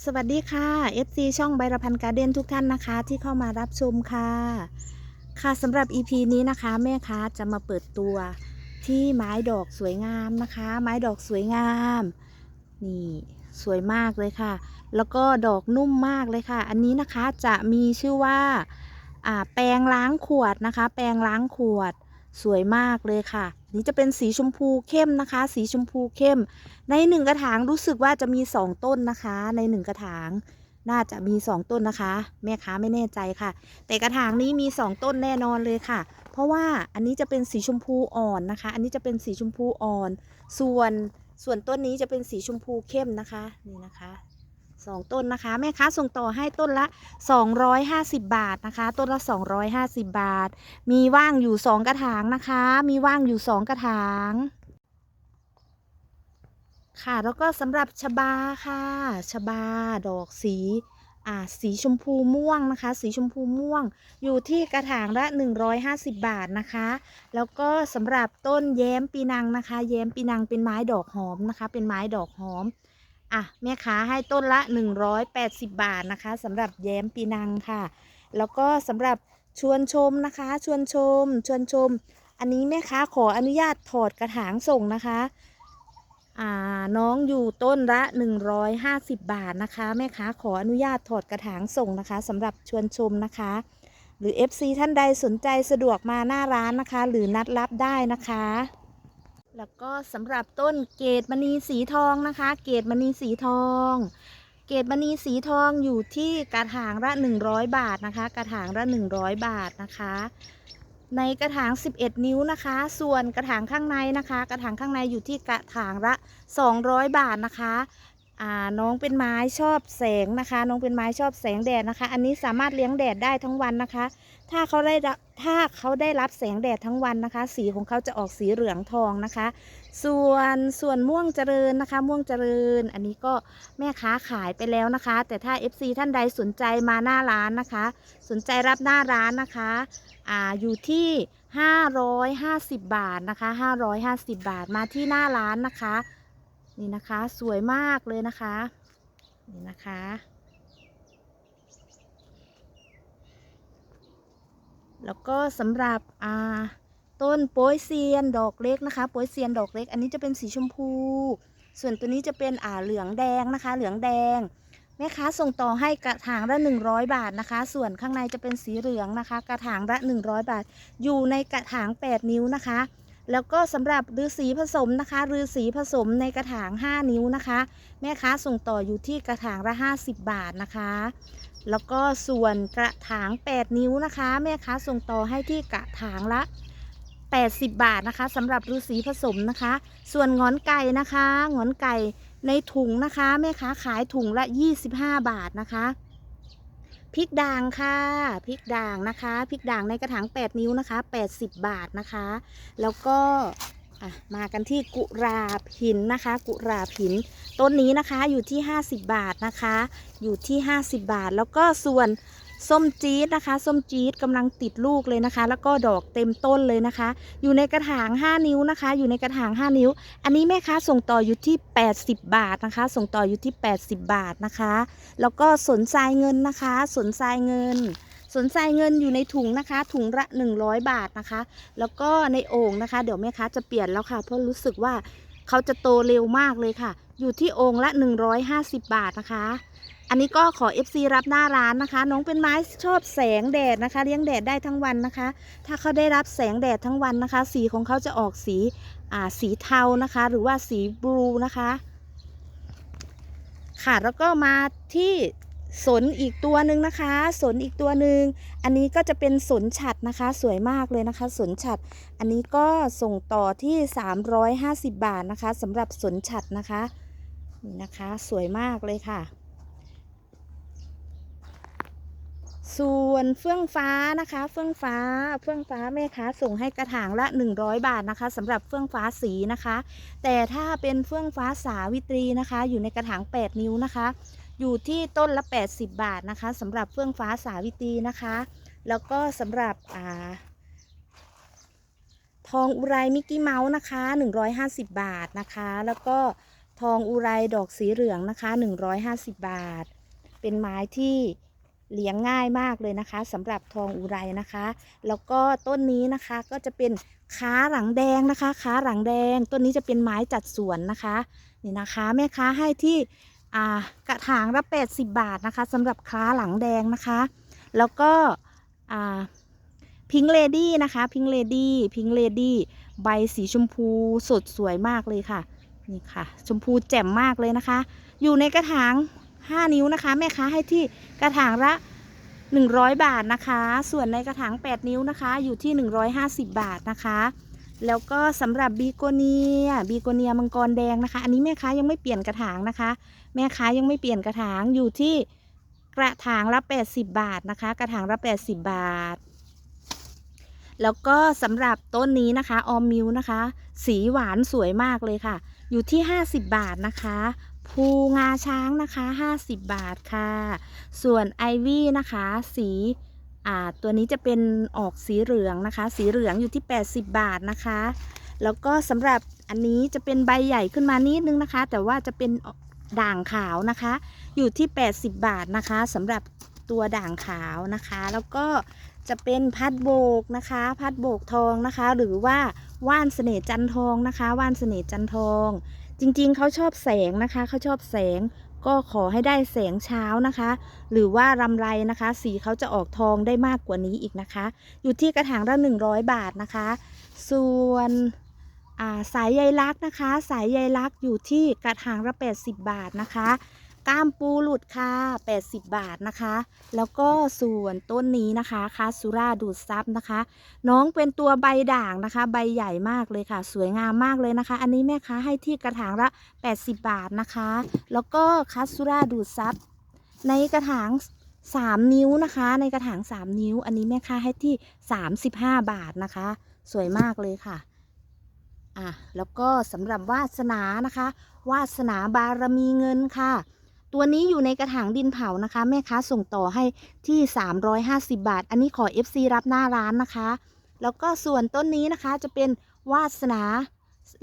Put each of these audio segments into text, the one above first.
สวัสดีค่ะ FC ช่องใบรพันการ์เด้นทุกท่านนะคะ ที่เข้ามารับชมค่ะ ค่ะสำหรับ EP นี้นะคะ แม่ค้าจะมาเปิดตัวที่ไม้ดอกสวยงามนะคะ ไม้ดอกสวยงาม นี่สวยมากเลยค่ะ แล้วก็ดอกนุ่มมากเลยค่ะ อันนี้นะคะจะมีชื่อว่าอ่าแปรงล้างขวดนะคะ แปรงล้างขวดสวยมากเลยค่ะ นี่จะเป็นสีชมพูเข้มนะคะ สีชมพูเข้ม ในหนึ่งกระถางรู้สึกว่าจะมีสองต้นนะคะ ในหนึ่งกระถาง น่าจะมีสองต้นนะคะ แม่ค้าไม่แน่ใจค่ะ แต่กระถางนี้มีสองต้นแน่นอนเลยค่ะ เพราะว่าอันนี้จะเป็นสีชมพูอ่อนนะคะ อันนี้จะเป็นสีชมพูอ่อน ส่วนส่วนต้นนี้จะเป็นสีชมพูเข้มนะคะ นี่นะคะ สองต้นนะคะ แม่ค้าส่งต่อให้ต้นละ 250 บาทนะคะ ต้นละ 250 บาท มีว่างอยู่สองกระถางนะคะ มีว่างอยู่สองกระถาง ค่ะแล้วก็สำหรับชบาค่ะชบาดอกสีอ่าสีชมพูม่วงนะคะ สีชมพูม่วงอยู่ที่กระถางละ 150 บาทนะคะ แล้วก็สำหรับต้นแย้มปีนังนะคะ แย้มปีนังเป็นไม้ดอกหอมนะคะ เป็นไม้ดอกหอม อะแม่ค้าให้ต้นละ 180 บาทนะคะสำหรับแย้มปีนังค่ะ แล้วก็สำหรับชวนชมนะคะ ชวนชม ชวนชม อันนี้แม่ค้าขออนุญาตถอดกระถางส่งนะคะอ่าน้องอยู่ต้นละ 150 บาทนะคะ แม่ค้าขออนุญาตถอดกระถางส่งนะคะสำหรับชวนชมนะคะ หรือ FC ท่านใดสนใจสะดวกมาหน้าร้านนะคะ หรือนัดรับได้นะคะ แล้วก็สำหรับต้นเกตมณีสีทองนะคะ เกตมณีสีทอง เกตมณีสีทองอยู่ที่กระถางละ 100 บาทนะคะ กระถางละ 100 บาทนะคะ ในกระถาง 11 นิ้วนะคะ ส่วนกระถางข้างในนะคะ กระถางข้างในอยู่ที่กระถางละ 200 บาทนะคะ อ่าน้องเป็นไม้ชอบแสงนะคะ น้องเป็นไม้ชอบแสงแดดนะคะ อันนี้สามารถเลี้ยงแดดได้ทั้งวันนะคะ ถ้าเขาได้ถ้าเขาได้รับแสงแดดทั้งวันนะคะ สีของเขาจะออกสีเหลืองทองนะคะ ส่วนส่วนม่วงเจริญนะคะ ม่วงเจริญ อันนี้ก็แม่ค้าขายไปแล้วนะคะ แต่ถ้า FC ท่านใดสนใจมาหน้าร้านนะคะ สนใจรับหน้าร้านนะคะอ่าอยู่ที่ 550 บาทนะคะ 550 บาทมาที่หน้าร้านนะคะ นี่นะคะสวยมากเลยนะคะ นี่นะคะ แล้วก็สำหรับอ่าต้นโป้ยเซียนดอกเล็กนะคะโป้ยเซียนดอกเล็ก อันนี้จะเป็นสีชมพู ส่วนตัวนี้จะเป็นอ่าเหลืองแดงนะคะ เหลืองแดงแม่ค้าส่งต่อให้กระถางละ 100 บาทนะคะ ส่วนข้างในจะเป็นสีเหลืองนะคะ กระถางละ 100 บาท อยู่ในกระถาง 8 นิ้วนะคะ แล้วก็สำหรับฤาษีผสมนะคะฤาษีผสมในกระถาง 5 นิ้วนะคะ แม่ค้าส่งต่ออยู่ที่กระถางละ 50 บาทนะคะ แล้วก็ส่วนกระถาง 8 นิ้วนะคะ แม่ค้าส่งต่อให้ที่กระถางละ 80 บาทนะคะสำหรับฤาษีผสมนะคะ ส่วนงอนไก่นะคะงอนไก่ในถุงนะคะ แม่ค้าขายถุงละ 25 บาทนะคะ พริกด่างค่ะพริกด่างนะคะพริกด่างในกระถาง8 นิ้วนะคะ 80 บาทนะคะ แล้วก็มากันที่กุหลาบหินนะคะ กุหลาบหินต้นนี้นะคะอยู่ที่ 50 บาทนะคะ อยู่ที่ 50 บาท แล้วก็ส่วน ส้มจี๊ดนะคะ ส้มจี๊ดกำลังติดลูกเลยนะคะ แล้วก็ดอกเต็มต้นเลยนะคะ อยู่ในกระถาง 5 นิ้วนะคะ อยู่ในกระถาง 5 นิ้ว อันนี้แม่ค้าส่งต่ออยู่ที่ 80 บาทนะคะ ส่งต่ออยู่ที่ 80 บาทนะคะ แล้วก็สนทรายเงินนะคะ สนทรายเงิน สนทรายเงินอยู่ในถุงนะคะ ถุงละ 100 บาทนะคะ แล้วก็ในโอ่งนะคะ เดี๋ยวแม่ค้าจะเปลี่ยนแล้วค่ะ เพราะรู้สึกว่าเขาจะโตเร็วมากเลยค่ะ อยู่ที่โอ่งละ 150 บาทนะคะ อันนี้ก็ขอ FC รับหน้าร้านนะคะ น้องเป็นไม้ชอบแสงแดดนะคะ เลี้ยงแดดได้ทั้งวันนะคะ ถ้าเขาได้รับแสงแดดทั้งวันนะคะ สีของเขาจะออกสีอ่าสีเทานะคะ หรือว่าสีบลูนะคะ ค่ะแล้วก็มาที่สนอีกตัวหนึ่งนะคะ สนอีกตัวหนึ่งอันนี้ก็จะเป็นสนฉัดนะคะ สวยมากเลยนะคะ สนฉัด อันนี้ก็ส่งต่อที่ 350 บาทนะคะสำหรับสนฉัดนะคะนี่นะคะ สวยมากเลยค่ะ ส่วนเฟื่องฟ้านะคะ เฟื่องฟ้า เฟื่องฟ้าแม่ค้าส่งให้กระถางละ 100 บาทนะคะสำหรับเฟื่องฟ้าสีนะคะ แต่ถ้าเป็นเฟื่องฟ้าสาวิตรีนะคะ อยู่ในกระถาง 8 นิ้วนะคะ อยู่ที่ต้นละ 80 บาทนะคะสำหรับเฟื่องฟ้าสาวิตรีนะคะ แล้วก็สำหรับอ่าทองอุไรมิกกี้เมาส์นะคะ 150 บาทนะคะ แล้วก็ททองอุไรดอกสีเหลืองนะคะ 150 บาท เป็นไม้ที่ เลี้ยงง่ายมากเลยนะคะสำหรับทองอุไรนะคะ แล้วก็ต้นนี้นะคะก็จะเป็นค้าหลังแดงนะคะค้าหลังแดง ต้นนี้จะเป็นไม้จัดสวนนะคะนี่นะคะแม่ค้าให้ที่กระถางละ80 บาทนะคะสำหรับค้าหลังแดงนะคะ แล้วก็พิงเลดี้นะคะพิงเลดี้พิงเลดี้ใบสีชมพูสดสวยมากเลยค่ะนี่ค่ะ ชมพูแจ่มมากเลยนะคะ อยู่ในกระถาง 5 นิ้วนะคะ แม่ค้าให้ที่กระถางละ 100 บาทนะคะ ส่วนในกระถาง 8 นิ้วนะคะ อยู่ที่ 150 บาทนะคะ แล้วก็สำหรับบีโกเนียบีโกเนียมังกรแดงนะคะ อันนี้แม่ค้ายังไม่เปลี่ยนกระถางนะคะ แม่ค้ายังไม่เปลี่ยนกระถางอยู่ที่กระถางละ 80 บาทนะคะ กระถางละ 80 บาท แล้วก็สำหรับต้นนี้นะคะ ออมมิวนะคะ สีหวานสวยมากเลยค่ะ อยู่ที่ 50 บาทนะคะ ภูงาช้างนะคะ 50 บาทค่ะ ส่วนไอวี่นะคะ สีอ่าตัวนี้จะเป็นออกสีเหลืองนะคะ สีเหลืองอยู่ที่ 80 บาทนะคะ แล้วก็สำหรับอันนี้จะเป็นใบใหญ่ขึ้นมานิดนึงนะคะ แต่ว่าจะเป็นด่างขาวนะคะ อยู่ที่ 80 บาทนะคะสำหรับตัวด่างขาวนะคะ แล้วก็จะเป็นพัดโบกนะคะ พัดโบกทองนะคะ หรือว่าว่านเสน่ห์จันทองนะคะ ว่านเสน่ห์จันทอง จริงๆ เขาชอบแสงนะคะเขาชอบแสงก็ขอให้ได้แสงเช้านะคะ หรือว่ารำไรนะคะ สีเขาจะออกทองได้มากกว่านี้อีกนะคะ อยู่ที่กระถางละ 100 บาทนะคะ ส่วนาสายใยลักนะคะ สายใยลักอยู่ที่กระถางละ 80 บาทนะคะ ก้ามปูหลุดค่ะ 80 บาทนะคะ แล้วก็ส่วนต้นนี้นะคะคาสุราดูดซับนะคะ น้องเป็นตัวใบด่างนะคะ ใบใหญ่มากเลยค่ะ สวยงามมากเลยนะคะ อันนี้แม่ค้าให้ที่กระถางละ 80 บาทนะคะ แล้วก็คาสุราดูดซับในกระถาง3นิ้วนะคะ ในกระถาง3นิ้ว อันนี้แม่ค้าให้ที่35บาทนะคะ สวยมากเลยค่ะอะแล้วก็สำหรับวาสนานะคะ วาสนาบารมีเงินค่ะ ตัวนี้อยู่ในกระถางดินเผานะคะ แม่ค้าส่งต่อให้ที่ 350 บาท อันนี้ขอ FC รับหน้าร้านนะคะ แล้วก็ส่วนต้นนี้นะคะจะเป็นวาสนา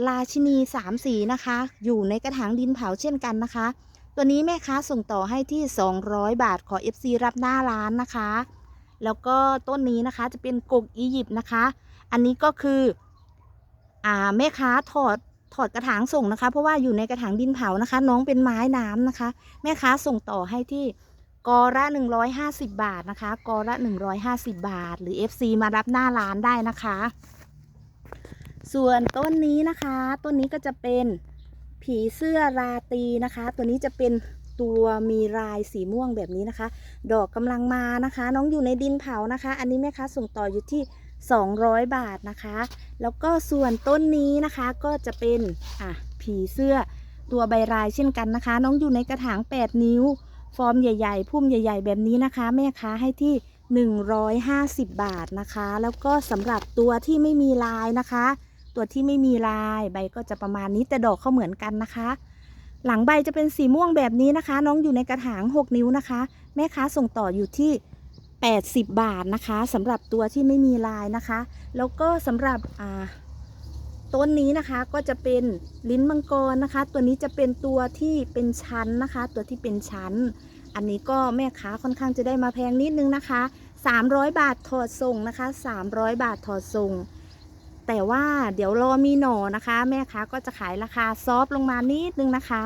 ราชินีสามสีนะคะ อยู่ในกระถางดินเผาเช่นกันนะคะ ตัวนี้แม่ค้าส่งต่อให้ที่ 200 บาทขอ FC รับหน้าร้านนะคะ แล้วก็ต้นนี้นะคะจะเป็นกกอียิปต์นะคะ อันนี้ก็คืออ่าแม่ค้าถอด ถอดกระถางส่งนะคะ เพราะว่าอยู่ในกระถางดินเผานะคะ น้องเป็นไม้น้ำนะคะ แม่ค้าส่งต่อให้ที่กอละ150 บาทนะคะกอละ150 บาท หรือ FC มารับหน้าร้านได้นะคะ ส่วนต้นนี้นะคะต้นนี้ก็จะเป็นผีเสื้อราตีนะคะ ตัวนี้จะเป็นตัวมีลายสีม่วงแบบนี้นะคะ ดอกกำลังมานะคะ น้องอยู่ในดินเผานะคะ อันนี้แม่ค้าส่งต่ออยู่ที่ 200 บาทนะคะ แล้วก็ส่วนต้นนี้นะคะก็จะเป็นอะผีเสื้อตัวใบลายเช่นกันนะคะ น้องอยู่ในกระถาง 8 นิ้ว ฟอร์มใหญ่ ๆ พุ่มใหญ่ ๆ แบบนี้นะคะ แม่ค้าให้ที่ 150 บาทนะคะ แล้วก็สำหรับตัวที่ไม่มีลายนะคะ ตัวที่ไม่มีลายใบก็จะประมาณนี้แต่ดอกเขาเหมือนกันนะคะ หลังใบจะเป็นสีม่วงแบบนี้นะคะ น้องอยู่ในกระถาง 6 นิ้วนะคะ แม่ค้าส่งต่ออยู่ที่ 80 บาทนะคะสำหรับตัวที่ไม่มีลายนะคะ แล้วก็สำหรับต้นนี้นะคะก็จะเป็นลิ้นมังกรนะคะ ตัวนี้จะเป็นตัวที่เป็นชั้นนะคะ ตัวที่เป็นชั้น อันนี้ก็แม่ค้าค่อนข้างจะได้มาแพงนิดนึงนะคะ 300 บาทถอดส่งนะคะ 300 บาทถอดส่ง แต่ว่าเดี๋ยวรอมีหน่อนะคะ แม่ค้าก็จะขายราคาซอฟต์ลงมานิดนึงนะคะ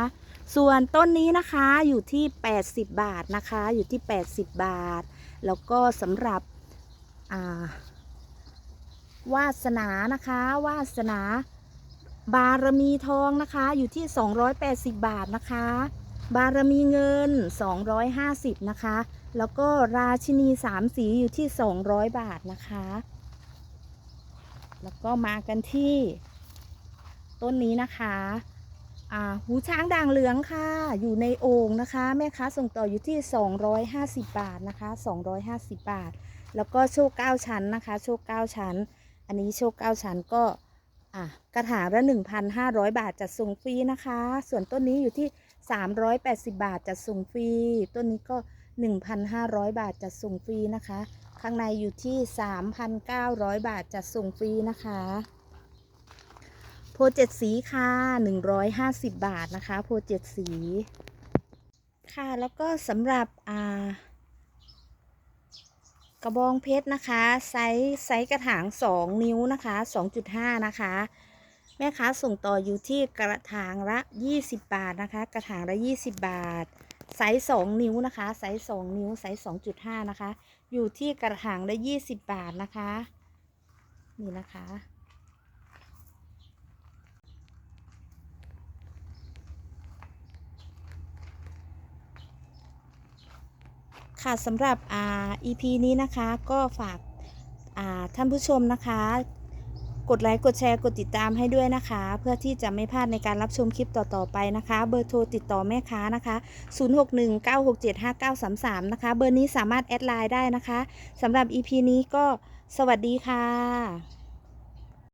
ส่วนต้นนี้นะคะอยู่ที่ 80 บาทนะคะ อยู่ที่ 80 บาท แล้วก็สำหรับาวาสนานะคะ วาสนาบารมีทองนะคะ อยู่ที่ 280 บาทนะคะ บารมีเงิน 250 นะคะ แล้วก็ราชินีสามสีอยู่ที่ 200 บาทนะคะ แล้วก็มากันที่ต้นนี้นะคะ หูช้างด่างเหลืองค่ะ อยู่ในโอ่งนะคะ แม่ค้าส่งต่ออยู่ที่ 250 บาทนะคะ 250 บาท แล้วก็โชคเก้าชั้นนะคะ โชคเก้าชั้น อันนี้โชคเก้าชั้นก็กระถางละ 1,500 บาทจัดส่งฟรีนะคะ ส่วนต้นนี้อยู่ที่ 380 บาทจัดส่งฟรี ต้นนี้ก็ 1,500 บาทจัดส่งฟรีนะคะ ข้างในอยู่ที่ 3,900 บาทจัดส่งฟรีนะคะ เจ็ดสีค่ะหนึ่งร้อยห้าสิบบาทนะคะ โพเจ็ดสี ค่ะ แล้วก็สำหรับอ่ากระบองเพชรนะคะไซส์ไซส์กระถาง2นิ้วนะคะ2.5นะคะแม่ค้าส่งต่ออยู่ที่กระถางละ 20 บาทนะคะ กระถางละ 20 บาท ไซส์2นิ้วนะคะไซส์2นิ้วไซส์2.5 นะคะ อยู่ที่กระถางละ 20 บาทนะคะ นี่นะคะ ค่ะสำหรับอ่า EP นี้นะคะก็ฝากอ่าท่านผู้ชมนะคะ กดไลค์กดแชร์กดติดตามให้ด้วยนะคะ เพื่อที่จะไม่พลาดในการรับชมคลิปต่อ ๆ ไปนะคะ เบอร์โทรติดต่อแม่ค้านะคะ 0619675933 นะคะ เบอร์นี้สามารถแอดไลน์ได้นะคะสำหรับ EP นี้ก็สวัสดีค่ะ